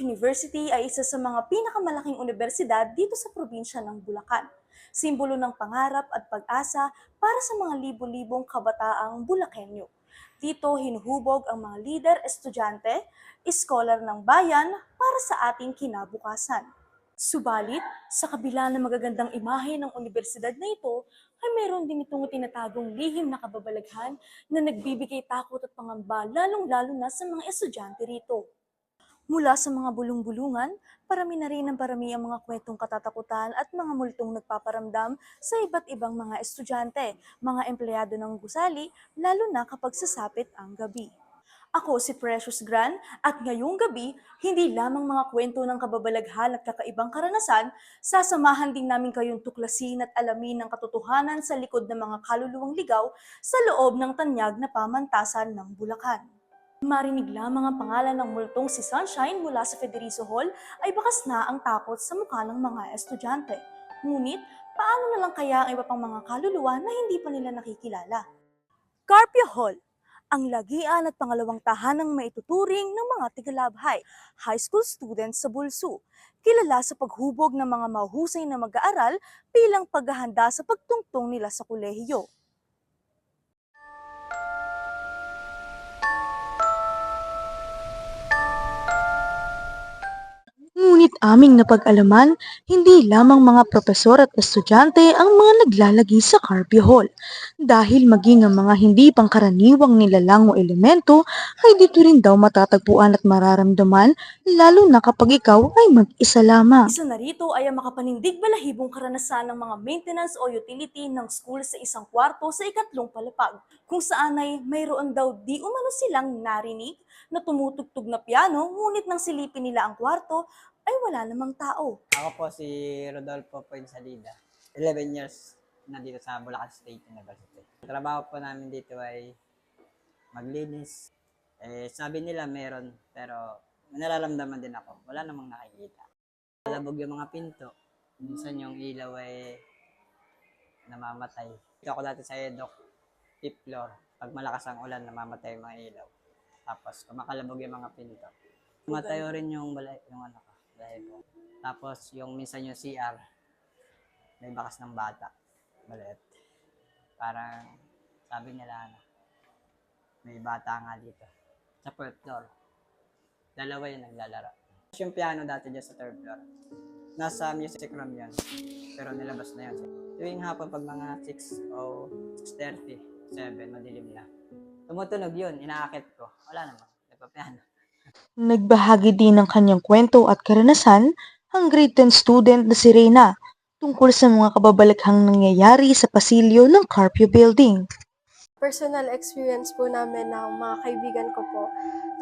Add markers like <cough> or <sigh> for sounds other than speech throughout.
University ay isa sa mga pinakamalaking universidad dito sa probinsya ng Bulacan. Simbolo ng pangarap at pag-asa para sa mga libo-libong kabataang Bulakenyo. Dito hinuhubog ang mga leader, estudyante, iskolar ng bayan para sa ating kinabukasan. Subalit, sa kabila ng magagandang imahe ng universidad na ito, ay mayroon din itong tinatagong lihim na kababalaghan na nagbibigay takot at pangamba lalong-lalo na sa mga estudyante rito. Mula sa mga bulong-bulungan, parami na rin ang parami ang mga kwentong katatakutan at mga multong nagpaparamdam sa iba't ibang mga estudyante, mga empleyado ng gusali, lalo na kapag sasapit ang gabi. Ako si Precious Gran at ngayong gabi, hindi lamang mga kwento ng kababalaghan at kakaibang karanasan, sasamahan din namin kayong tuklasin at alamin ng katotohanan sa likod ng mga kaluluwang ligaw sa loob ng tanyag na pamantasan ng Bulacan. Marinig lamang ang pangalan ng multong si Sunshine mula sa Federico Hall ay bakas na ang takot sa mukha ng mga estudyante. Ngunit, paano na lang kaya ang iba pang mga kaluluwa na hindi pa nila nakikilala? Carpio Hall, ang lagian at pangalawang tahanang maituturing ng mga tigalabhay, high school students sa Bulsu. Kilala sa paghubog ng mga mahusay na mag-aaral bilang paghahanda sa pagtungtong nila sa kolehiyo. Aming napag-alaman, hindi lamang mga propesor at estudyante ang mga naglalagi sa Carpio Hall. Dahil maging ang mga hindi pangkaraniwang nilalang o elemento ay dito rin daw matatagpuan at mararamdaman lalo na kapag ikaw ay mag-isa lamang. Isa na rito ay ang makapanindig balahibong karanasan ng mga maintenance o utility ng school sa isang kwarto sa ikatlong palapag, kung saan ay mayroon daw di umano silang narinig na tumutugtog na piano ngunit nang silipin nila ang kwarto ay wala namang tao. Ako po si Rodolfo Puensalida. 11 years na dito sa Bulacan State University. Ang trabaho po namin dito ay maglinis. Eh, sabi nila meron, pero nararamdaman din ako. Wala namang nakikita. Labog yung mga pinto. Minsan yung ilaw ay namamatay. Dito ako dati sa EDOC, fifth floor. Pag malakas ang ulan, namamatay yung mga ilaw. Tapos, kumakalabog yung mga pinto. Matayo rin yung balay, yung ano ko, balay ko. Tapos, yung minsan yung CR, may bakas ng bata. Maliit. Parang, sabi nila, ano, may bata nga dito. Sa fourth floor. Dalawa yung naglalaro. Yung piano dati dyan sa third floor. Nasa music room yun. Pero nilabas na yun. Tuwing hapon pag mga 6 o 6.30, 7, madilim na. Tumutunog yun, inaakit ko. Wala naman, nagpa-piano. Nagbahagi din ng kanyang kwento at karanasan ang grade 10 student na si Reyna tungkol sa mga kababalaghang nangyayari sa pasilyo ng Carpio Building. Personal experience po namin ng mga kaibigan ko po,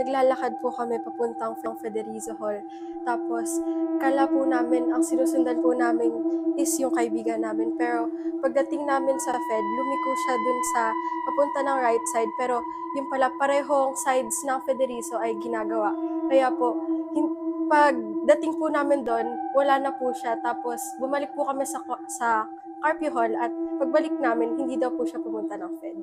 naglalakad po kami papuntang ng Federizo Hall. Tapos, kala po namin, ang sinusundan po namin is yung kaibigan namin. Pero, pagdating namin sa Fed, lumiko siya dun sa papunta ng right side. Pero, yung pala parehong sides ng Federizo ay ginagawa. Kaya po, pagdating po namin doon, wala na po siya. Tapos, bumalik po kami sa, sa Carpio Hall at pagbalik namin, hindi daw po siya pumunta ng Fed.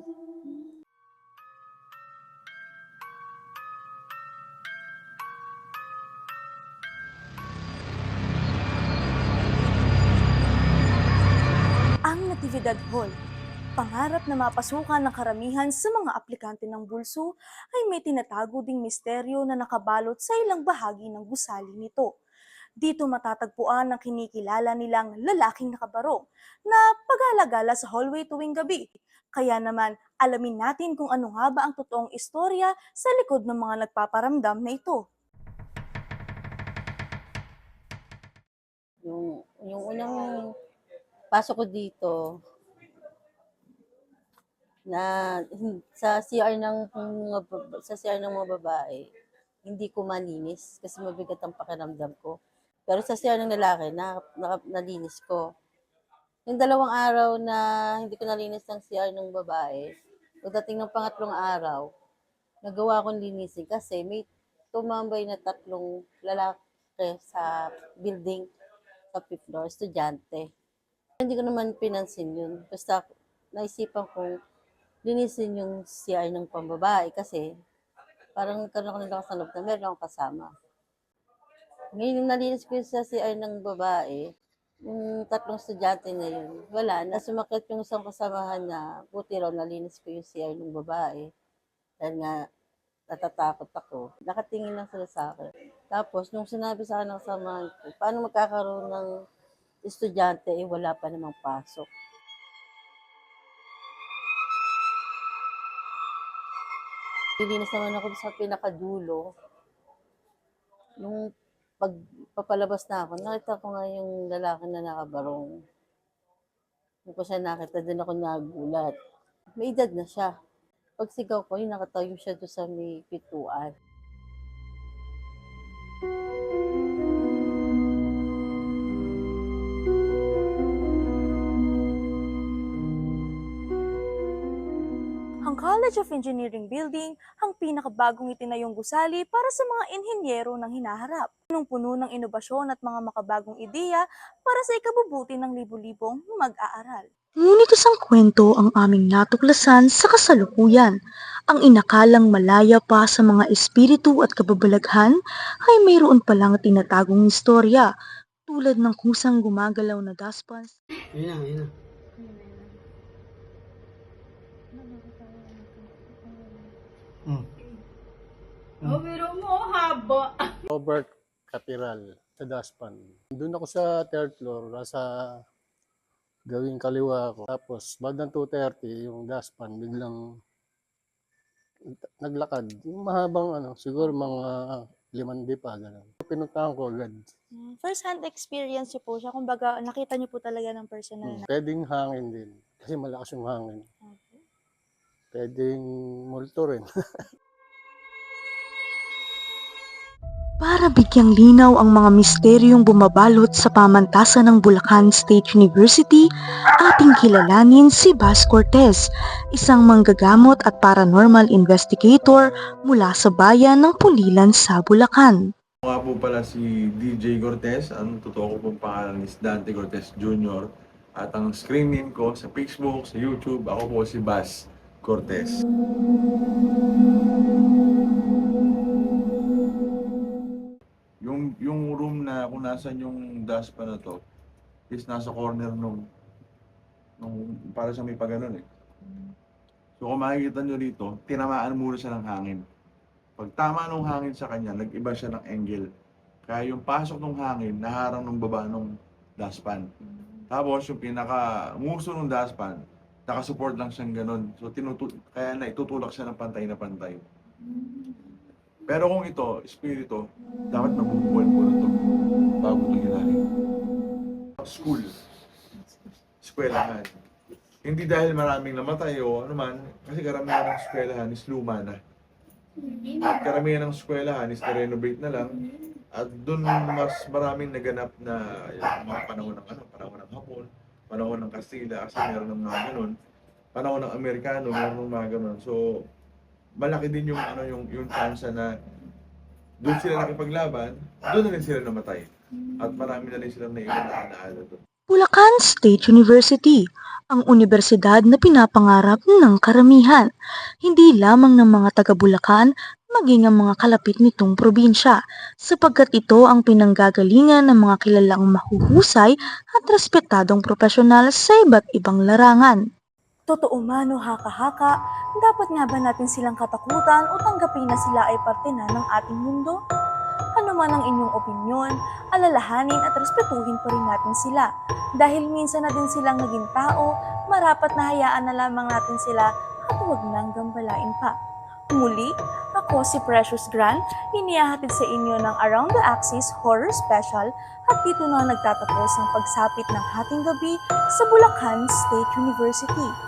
Ang Natividad Hall, pangarap na mapasukan ng karamihan sa mga aplikante ng bulso ay may tinatago ding misteryo na nakabalot sa ilang bahagi ng gusali nito. Dito matatagpuan ang kinikilala nilang lalaking nakabarong na pag-alagala sa hallway tuwing gabi. Kaya naman, alamin natin kung ano nga ba ang totoong istorya sa likod ng mga nagpaparamdam na ito. Yung, yung unang pasok ko dito, na sa CR ng sa CR ng mga babae, hindi ko malinis kasi mabigat ang pakiramdam ko. Pero sa CR ng lalaki, na, na, nalinis ko. Yung dalawang araw na hindi ko nalinis ng CR ng babae, pagdating ng pangatlong araw, nagawa kong linisin kasi may tumambay na tatlong lalaki sa building sa fifth floor, estudyante. Hindi ko naman pinansin yun. Basta naisipan kong linisin yung CR ng pambabae kasi parang karoon ako ng lakas ng loob na meron akong kasama. Ngayon, yung nalinis ko sa CR ng babae, yung tatlong estudyante na yun, wala na. Sumakit yung isang kasamahan na, buti raw, nalinis ko yung CR ng babae. Dahil nga, natatakot ako. Nakatingin lang sila sa akin. Tapos, nung sinabi sa akin ng kasamahan ko, paano magkakaroon ng estudyante, eh wala pa namang pasok. Nilinis naman ako sa pinakadulo. Nung pagpapalabas na ako, nakita ko nga yung lalaki na nakabarong. Nung ko siya nakita, doon ako nagulat. May edad na siya. Pag sigaw ko, yung nakatayo siya doon sa may pituan. Ang College of Engineering Building ang pinakabagong itinayong gusali para sa mga inhinyero ng hinaharap. Punong-puno ng inobasyon at mga makabagong ideya para sa ikabubuti ng libu-libong mag-aaral. Ngunit isang kwento ang aming natuklasan sa kasalukuyan. Ang inakalang malaya pa sa mga espiritu at kababalaghan ay mayroon palang tinatagong istorya tulad ng kusang gumagalaw na daspans Yun na, yun na. Hmm. Oh, pero mo haba. Robert Capiral sa Daspan. Doon ako sa third floor, nasa gawing kaliwa ako. Tapos, bandang 2.30, yung Daspan, biglang naglakad. Yung mahabang ano, siguro mga limandi pa, gano'n. Pinuntahan ko agad. First hand experience niyo po siya, kumbaga nakita niyo po talaga ng personal Hmm. Pwedeng hangin din. Kasi malakas yung hangin. Pwedeng multo rin. <laughs> Para bigyang linaw ang mga misteryong bumabalot sa pamantasan ng Bulacan State University, ating kilalanin si Bas Cortez, isang manggagamot at paranormal investigator mula sa bayan ng Pulilan sa Bulacan. Ako nga po pala si DJ Cortez. Ang totoo ko pong pangalan is Dante Cortez Jr. At ang screen ko sa Facebook, sa YouTube, ako po si Bas Cortez. Yung, room na kung nasan yung daspa na to is nasa corner nung nung para sa may paganon eh. So kung makikita nyo rito, tinamaan muna siya ng hangin. Pag tama nung hangin sa kanya, nag-iba siya ng angle. Kaya yung pasok ng hangin, naharang ng baba ng daspan. Tapos yung pinaka muso ng daspan, nakasupport lang siyang ganun. So tinutu- kaya na itutulak siya ng pantay na pantay. Pero kung ito, espiritu, dapat mabubuhay po na ito bago ito hilahin. School. Eskwelahan. Hindi dahil maraming namatay o ano man, kasi karamihan ng eskwelahan is luma na. At karamihan ng eskwelahan is na-renovate na lang. At doon mas maraming naganap na yung mga panahon ng ano, panahon ng Hapon, panahon ng Kastila, kasi meron ng mga ganun. Panahon ng Amerikano, meron ng mga ganun. So, malaki din yung ano yung yung chance na doon sila nakipaglaban, doon na rin sila namatay. At marami na rin silang naiwan na alaala doon. Bulacan State University, ang universidad na pinapangarap ng karamihan, hindi lamang ng mga taga-Bulacan, maging ang mga kalapit nitong probinsya, sapagkat ito ang pinanggagalingan ng mga kilalang mahuhusay at respetadong profesional sa iba't ibang larangan. Totoo man o haka-haka, dapat nga ba natin silang katakutan o tanggapin na sila ay parte na ng ating mundo? Ano man ang inyong opinyon, alalahanin at respetuhin pa rin natin sila. Dahil minsan na din silang naging tao, marapat na hayaan na lamang natin sila at huwag nang gambalain pa. Muli, ako si Precious Grant, inihahatid sa inyo ng Around the Axis Horror Special at dito na nagtatapos ang pagsapit ng hating gabi sa Bulacan State University.